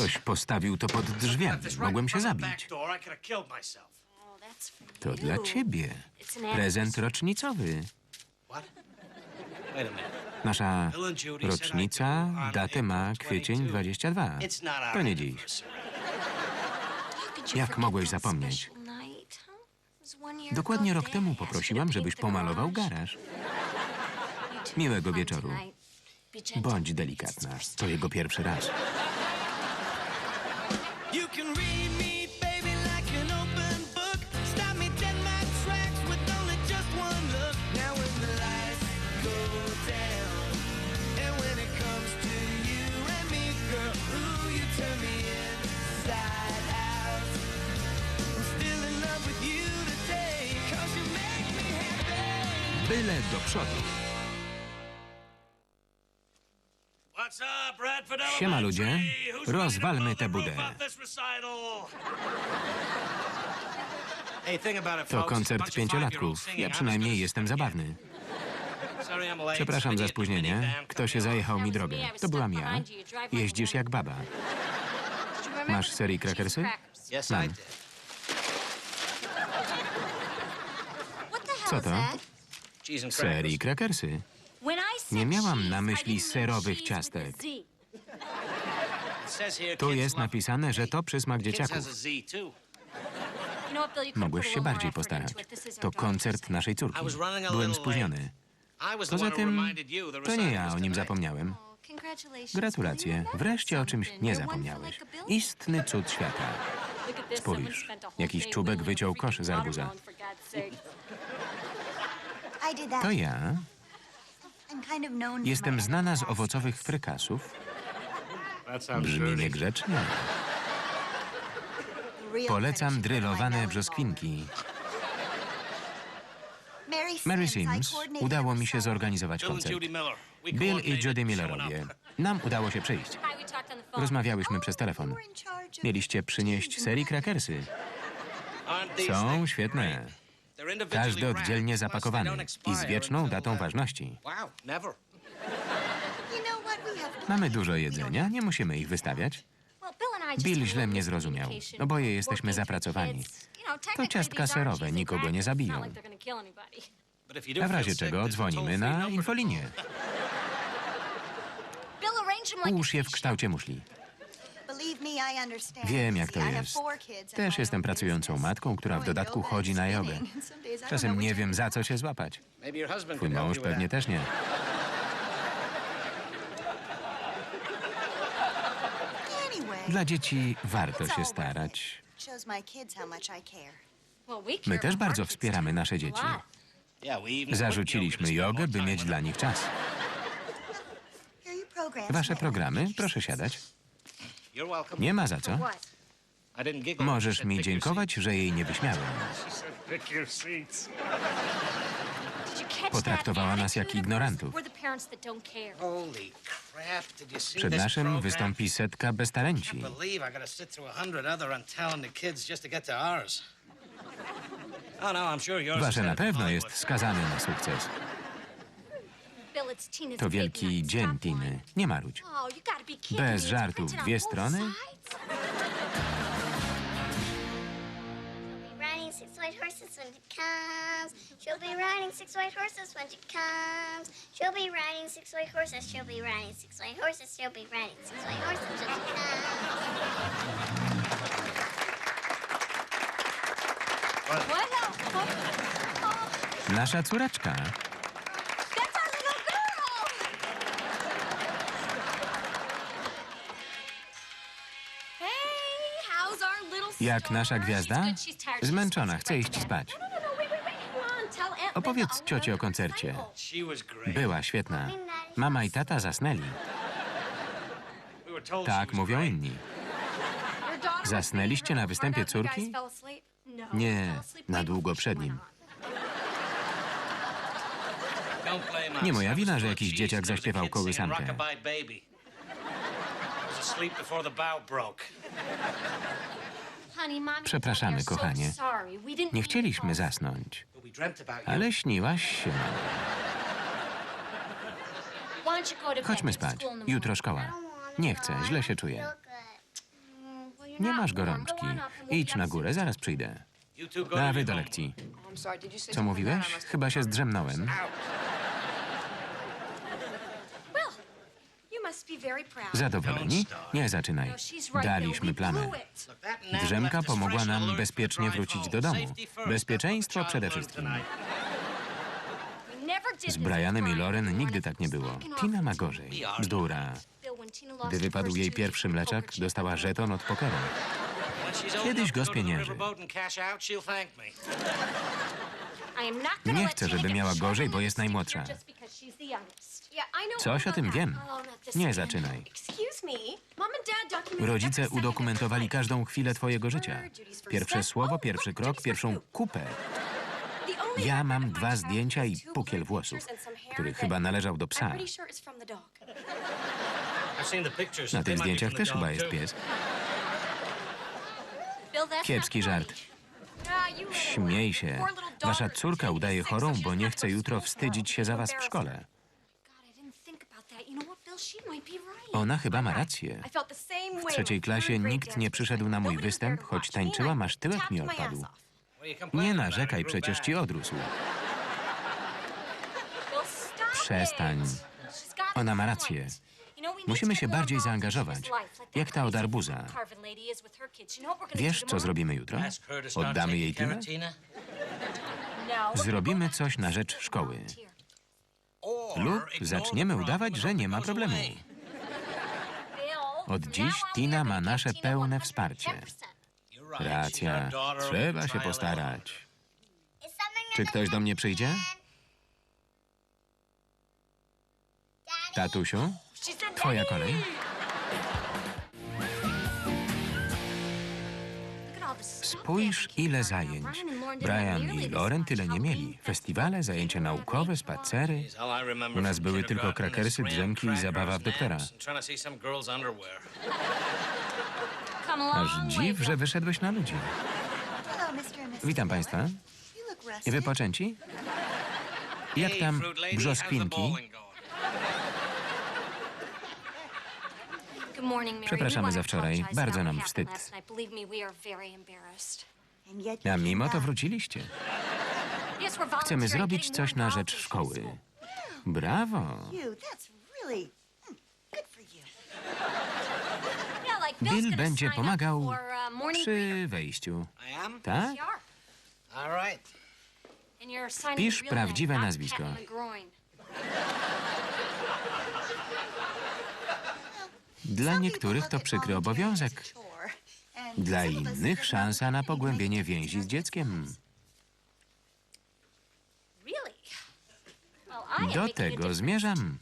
Ktoś postawił to pod drzwiami. Mogłem się zabić. To dla ciebie. Prezent rocznicowy. Nasza rocznica datę ma kwiecień 22. To nie dziś. Jak mogłeś zapomnieć? Dokładnie rok temu poprosiłam, żebyś pomalował garaż. Miłego wieczoru. Bądź delikatna. To jego pierwszy raz. You can read me, baby, like an open book. Stop me dead in my tracks with only just one look. Now when the lights go down, and when it comes to you and me, girl, ooh, you turn me inside out. I'm still in love with you today, 'cause you make me happy. Byle do przodu. Siema ludzie, rozwalmy tę budę. To koncert pięciolatków. Ja przynajmniej jestem zabawny. Przepraszam za spóźnienie. Ktoś zajechał mi drogę. To byłam ja. Jeździsz jak baba. Masz serii crackersy? Yes, Mam. Co to? Serii crackersy. Nie miałam na myśli serowych ciastek. Tu jest napisane, że to przysmak dzieciaków. Mogłeś się bardziej postarać. To koncert naszej córki. Byłem spóźniony. Poza tym, to nie ja o nim zapomniałem. Gratulacje. Wreszcie o czymś nie zapomniałeś. Istny cud świata. Spójrz, jakiś czubek wyciął kosz z arbuza. To ja jestem znana z owocowych frykasów. Brzmi niegrzecznie. Polecam drylowane brzoskwinki. Mary Sims, udało mi się zorganizować koncert. Bill i showing Millerowie. Nam udało się przyjść. Rozmawiałyśmy przez telefon. Mieliście przynieść serii these Są świetne. Każdy oddzielnie zapakowany i z wieczną datą ważności. Mamy dużo jedzenia, nie musimy ich wystawiać. Bill źle mnie zrozumiał. Oboje jesteśmy zapracowani. To ciastka serowe nikogo nie zabiją. A w razie czego dzwonimy na infolinię. Ułóż je w kształcie muszli. Wiem, jak to jest. Też jestem pracującą matką, która w dodatku chodzi na jogę. Czasem nie wiem, za co się złapać. Twój mąż pewnie też nie. Dla dzieci warto się starać. My też bardzo wspieramy nasze dzieci. Zarzuciliśmy jogę, by mieć dla nich czas. Wasze programy, proszę siadać. Nie ma za co. Możesz mi dziękować, że jej nie wyśmiałem. Potraktowała nas jak ignorantów. Przed naszym wystąpi setka beztalenci. believe I gotta sit through a hundred other untalented kids just to get to ours. Oh no, I'm sure yours Wasze na pewno jest skazane na sukces. To wielki dzień Tiny. Nie marudź. Bez żartów, dwie strony? Six white horses when it comes. She'll be riding six white horses when it comes. She'll be riding six white horses. She'll be riding six white horses. She'll be riding six white horses when it comes. Nasza córeczka. Jak nasza gwiazda? Zmęczona, chce iść spać. Opowiedz ciocie o koncercie. Była świetna. Mama i tata zasnęli. Tak mówią inni. Zasnęliście na występie córki? Nie, na długo przed nim. Nie moja wina, że jakiś dzieciak zaśpiewał kołysankę. Przepraszamy, kochanie. Nie chcieliśmy zasnąć, ale śniłaś się. Chodźmy spać. Jutro szkoła. Nie chcę, źle się czuję. Nie masz gorączki. Idź na górę, zaraz przyjdę. A wy do lekcji. Co mówiłeś? Chyba się zdrzemnąłem. Zadowoleni? Nie zaczynaj. Daliśmy plamę. Drzemka pomogła nam bezpiecznie wrócić do domu. Bezpieczeństwo przede wszystkim. Z Brianem i Loren nigdy tak nie było. Tina ma gorzej. Bzdura. Gdy wypadł jej pierwszy mleczak, dostała żeton od pokera. Kiedyś go spienięży. Nie chcę, żeby miała gorzej, bo jest najmłodsza. Coś o tym wiem. Nie zaczynaj. Rodzice udokumentowali każdą chwilę twojego życia. Pierwsze słowo, pierwszy krok, pierwszą kupę. Ja mam dwa zdjęcia i pukiel włosów, który chyba należał do psa. Na tych zdjęciach też chyba jest pies. Kiepski żart. Śmiej się. Wasza córka udaje chorą, bo nie chce jutro wstydzić się za was w szkole. Ona chyba ma rację. W trzeciej klasie nikt nie przyszedł na mój występ, choć tańczyłam, aż tyłek mi odpadł. Nie narzekaj, przecież ci odrósł. Przestań. Ona ma rację. Musimy się bardziej zaangażować. Jak ta od arbuza. Wiesz, co zrobimy jutro? Oddamy jej Tinę? Zrobimy coś na rzecz szkoły. Lub zaczniemy udawać, że nie ma problemu. Od dziś Tina ma nasze pełne wsparcie. Racja. Trzeba się postarać. Czy ktoś do mnie przyjdzie? Tatusiu? Twoja kolej. Spójrz, ile zajęć. Brian i Lauren tyle nie mieli. Festiwale, zajęcia naukowe, spacery. U nas były tylko krakersy, drzemki i zabawa w doktora. Aż dziw, że wyszedłeś na ludzi. Witam państwa. Wypoczęci? Jak tam brzoskwinki? Przepraszamy za wczoraj. Bardzo nam wstyd. A mimo to wróciliście. Chcemy zrobić coś na rzecz szkoły. Brawo. Mm, you. Bill będzie pomagał przy wejściu. Tak? Pisz prawdziwe nazwisko. Dla niektórych to przykry obowiązek. Dla innych szansa na pogłębienie więzi z dzieckiem. Do tego zmierzam.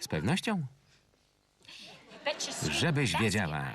Z pewnością. Żebyś wiedziała.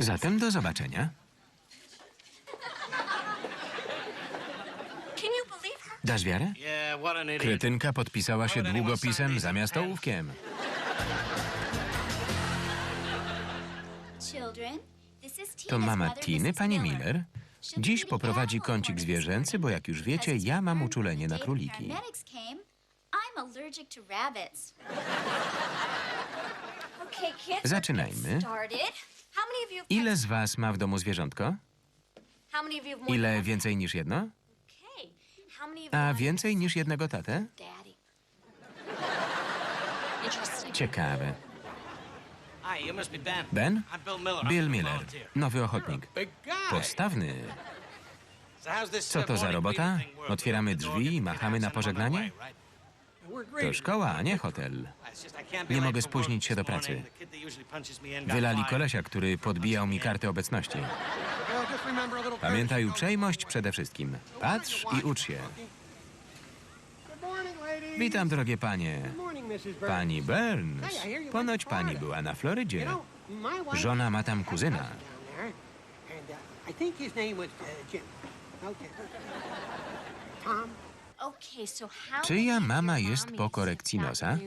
Zatem do zobaczenia. Dasz wiarę? Kretynka podpisała się długopisem zamiast ołówkiem. To mama Tiny, pani Miller. Dziś poprowadzi kącik zwierzęcy, bo jak już wiecie, ja mam uczulenie na króliki. Zaczynajmy. Ile z was ma w domu zwierzątko? Ile więcej niż jedno? A więcej niż jednego tatę? Ciekawe. Ben? Bill Miller, nowy ochotnik. Postawny. Co to za robota? Otwieramy drzwi i machamy na pożegnanie? To szkoła, a nie hotel. Nie mogę spóźnić się do pracy. Wylali kolesia, który podbijał mi kartę obecności. Pamiętaj uprzejmość przede wszystkim. Patrz i ucz się. Witam, drogie panie. Pani Burns. Ponoć pani była na Florydzie. Żona ma tam kuzyna. Was uh, Jim. Tom? Czyja mama jest po korekcji nosa?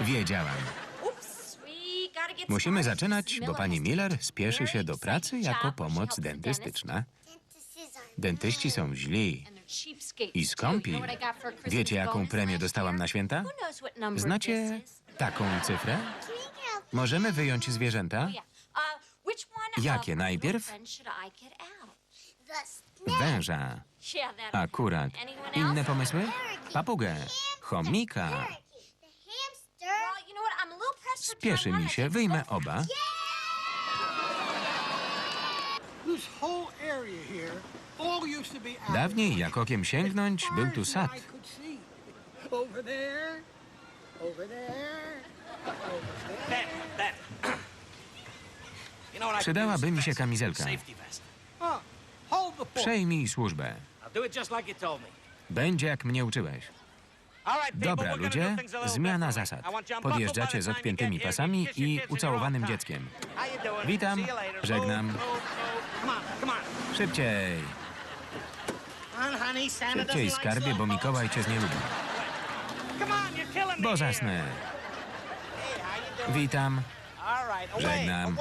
Wiedziałam. Musimy zaczynać, bo pani Miller spieszy się do pracy jako pomoc dentystyczna. Dentyści są źli i skąpi. Wiecie, jaką premię dostałam na święta? Znacie taką cyfrę? Możemy wyjąć zwierzęta? Jakie najpierw? Węża. Akurat. Inne pomysły? Papugę. Chomika. Spieszy mi się, wyjmę oba. Dawniej, jak okiem sięgnąć, był tu sad. Przydałaby mi się kamizelka. Przejmij służbę. Będzie jak mnie uczyłeś. Dobra, ludzie, zmiana zasad. Podjeżdżacie z odpiętymi pasami i ucałowanym dzieckiem. Witam, żegnam. Szybciej! Szybciej, skarbie, bo. Mikołaj cię nie lubi. Bo zasnę. Witam. Żegnam.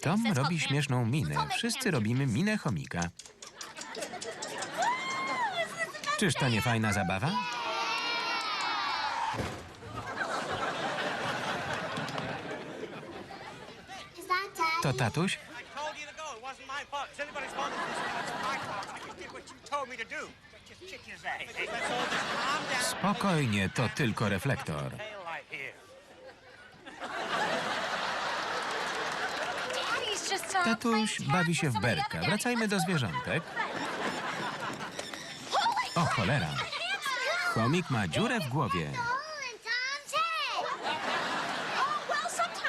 Tom robi śmieszną minę. Wszyscy robimy minę chomika. Czyż to nie fajna zabawa? To tatuś? I told you to Tatuś bawi się w berka. Wracajmy do zwierzątek. O cholera. Chomik ma dziurę w głowie.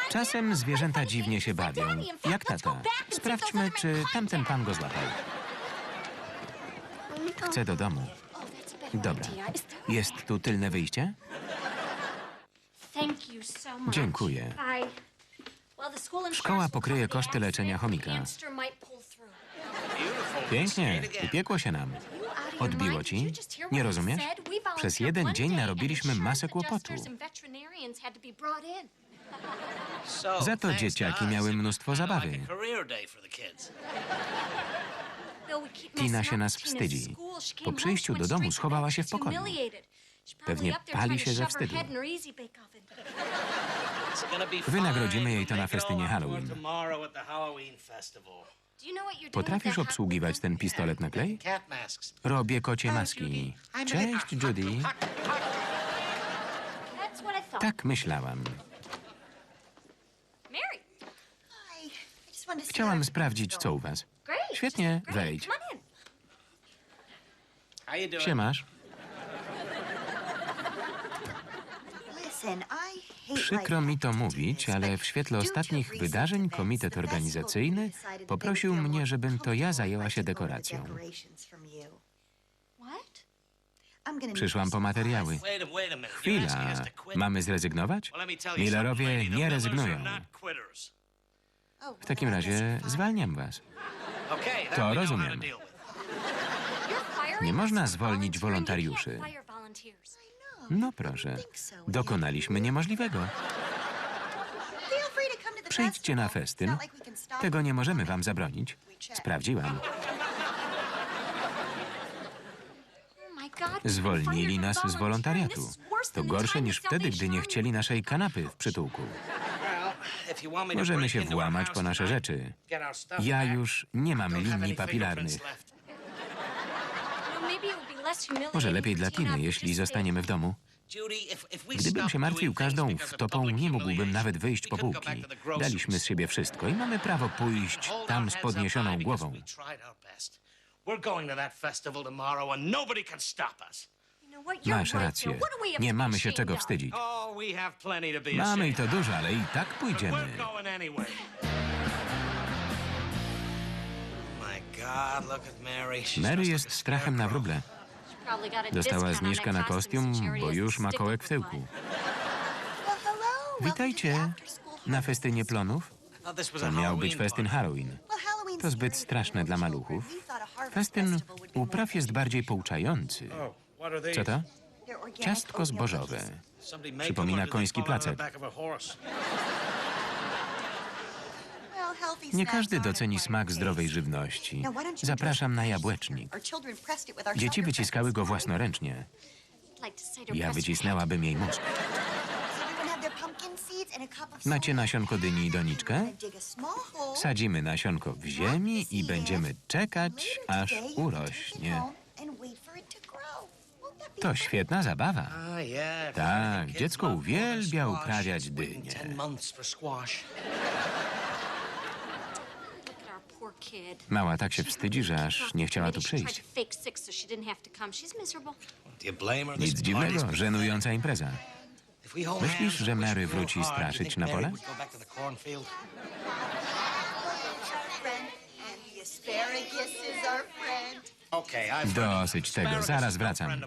Czasem zwierzęta dziwnie się bawią. Jak tata. Sprawdźmy, czy tamten pan go złapał. Chcę do domu. Dobra. Jest tu tylne wyjście? Dziękuję. Szkoła pokryje koszty leczenia chomika. Pięknie. Upiekło się nam. Odbiło ci? Nie rozumiesz? Przez jeden dzień narobiliśmy masę kłopotu. Za to dzieciaki miały mnóstwo zabawy. Tina się nas wstydzi. Po przyjściu do domu schowała się w pokoju. Pewnie pali się ze wstydu. Wynagrodzimy jej to na festynie all Halloween. Potrafisz obsługiwać ten pistolet na klej? Robię kocie maski. Cześć, Judy. Tak myślałam. Chciałam sprawdzić, co u was. Świetnie, wejdź. Siemasz. Przykro mi to mówić, ale w świetle ostatnich wydarzeń komitet organizacyjny poprosił mnie, żebym to ja zajęła się dekoracją. Przyszłam po materiały. Chwila. Mamy zrezygnować? Millerowie nie rezygnują. quitters. W takim razie zwalniam was. To rozumiem. Nie można zwolnić wolontariuszy. No proszę, dokonaliśmy niemożliwego. Przyjdźcie na festyn. Tego nie możemy wam zabronić. Sprawdziłam. Zwolnili nas z wolontariatu. To gorsze niż wtedy, gdy nie chcieli naszej kanapy w przytułku. Możemy się włamać po nasze rzeczy. Ja już nie mam linii papilarnych. Może lepiej dla Tiny, jeśli zostaniemy w domu. Gdybym się martwił każdą wtopą, nie mógłbym nawet wyjść po groceries. Daliśmy z siebie wszystko i mamy prawo pójść tam z podniesioną głową. Masz rację. Nie mamy się czego wstydzić. Mamy i to dużo, ale i tak pójdziemy. Mary. Jest strachem na wróble. Dostała zniżkę na kostium, bo już ma kołek w tyłku. Witajcie na festynie plonów. To miał być festyn. Halloween. To zbyt straszne dla maluchów. Festyn upraw jest bardziej pouczający. Oh, Co to? Ciastko zbożowe. Przypomina koński placek. Nie każdy doceni smak zdrowej żywności. Zapraszam na jabłecznik. Dzieci wyciskały go własnoręcznie. Ja wycisnęłabym jej mózg. Macie nasionko dyni i doniczkę? Sadzimy nasionko w ziemi i będziemy czekać, aż urośnie. to świetna zabawa. Tak, dziecko uwielbia uprawiać dynie. Mała tak się wstydzi, że aż nie chciała tu przyjść. Nic dziwnego, żenująca impreza. Myślisz, że Mary wróci straszyć na pole? Dosyć tego, zaraz wracam.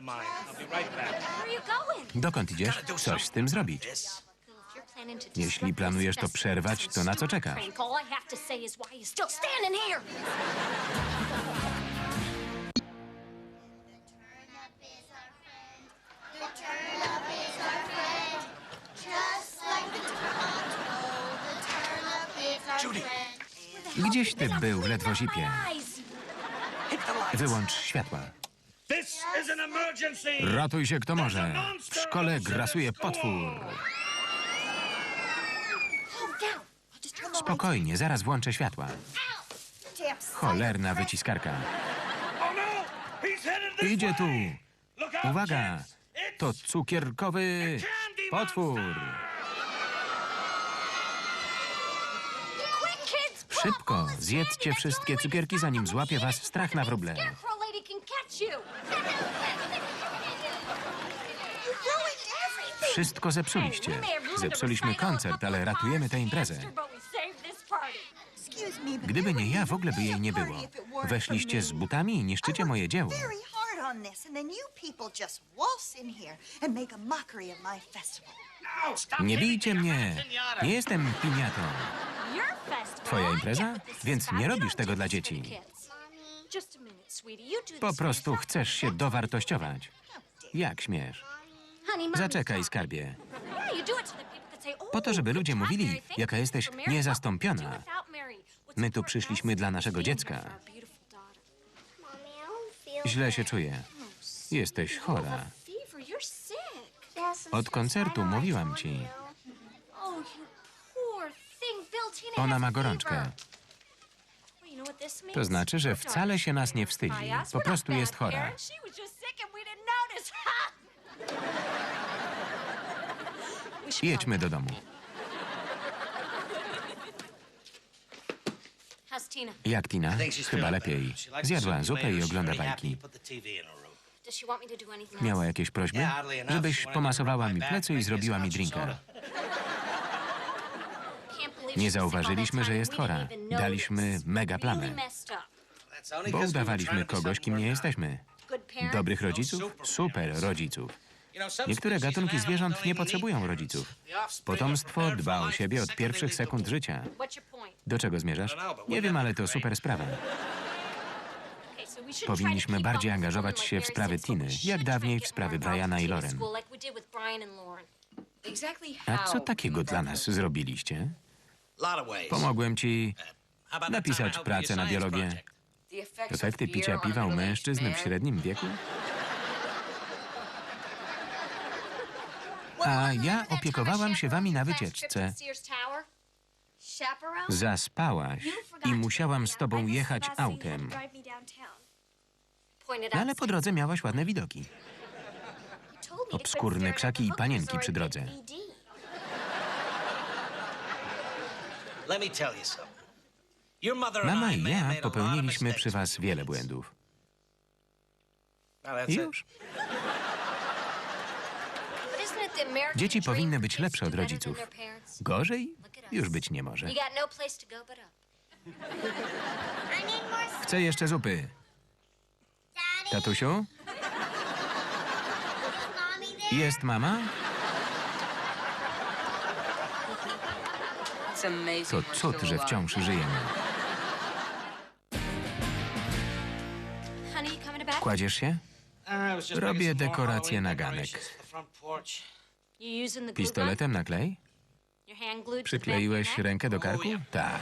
Dokąd idziesz? Coś z tym zrobić. Jeśli planujesz to przerwać, to na co czekasz? Gdzieś ty był, ledwo zipie. Wyłącz światła. Ratuj się kto może. W szkole grasuje potwór. Spokojnie, zaraz włączę światła. Cholerna wyciskarka. Idzie tu. Uwaga! To cukierkowy potwór. Szybko, zjedzcie wszystkie cukierki, zanim złapie was strach na wróble. Wszystko zepsuliście. Zepsuliśmy koncert, ale ratujemy tę imprezę. Gdyby nie ja, w ogóle by jej nie było. Weszliście z butami i niszczycie moje dzieło. Nie bijcie mnie! Nie jestem piniatą. Twoja impreza? Więc nie robisz tego dla dzieci. Po prostu chcesz się dowartościować. Jak śmiesz? Zaczekaj, skarbie. Po to, żeby ludzie mówili, jaka jesteś niezastąpiona. My tu przyszliśmy dla naszego dziecka. Źle się czuję. Jesteś chora. Od koncertu mówiłam ci. Ona ma gorączkę. To znaczy, że wcale się nas nie wstydzi. Po prostu jest chora. Jedźmy do domu. Jak Tina? Chyba lepiej. Zjadła zupę i ogląda bajki. Miała jakieś prośby? Żebyś pomasowała mi plecy i zrobiła mi drinka. Nie zauważyliśmy, że jest chora. Daliśmy mega plamę. Bo udawaliśmy kogoś, kim nie jesteśmy. Dobrych rodziców? Super rodziców. Niektóre gatunki zwierząt nie potrzebują rodziców. Potomstwo dba o siebie od pierwszych sekund życia. Do czego zmierzasz? Nie wiem, ale to super sprawa. Powinniśmy bardziej angażować się w sprawy Tiny, jak dawniej w sprawy Briana i Lauren. A co takiego dla nas zrobiliście? Pomogłem ci napisać pracę na project? Efekty picia piwa u mężczyzn w średnim wieku? A ja opiekowałam się wami na wycieczce. Zaspałaś i musiałam z tobą jechać autem. Ale po drodze miałaś ładne widoki. Obskurne krzaki i panienki przy drodze. Mama I ja popełniliśmy przy was wiele błędów. Już. Dzieci powinny być lepsze od rodziców. Gorzej już być nie może. No Chcę jeszcze zupy. Tatusiu, jest mama? To cud, że wciąż żyjemy. Kładziesz się? Was Robię dekoracje na ganek. Pistoletem na klej? Przykleiłeś rękę do karku? Tak.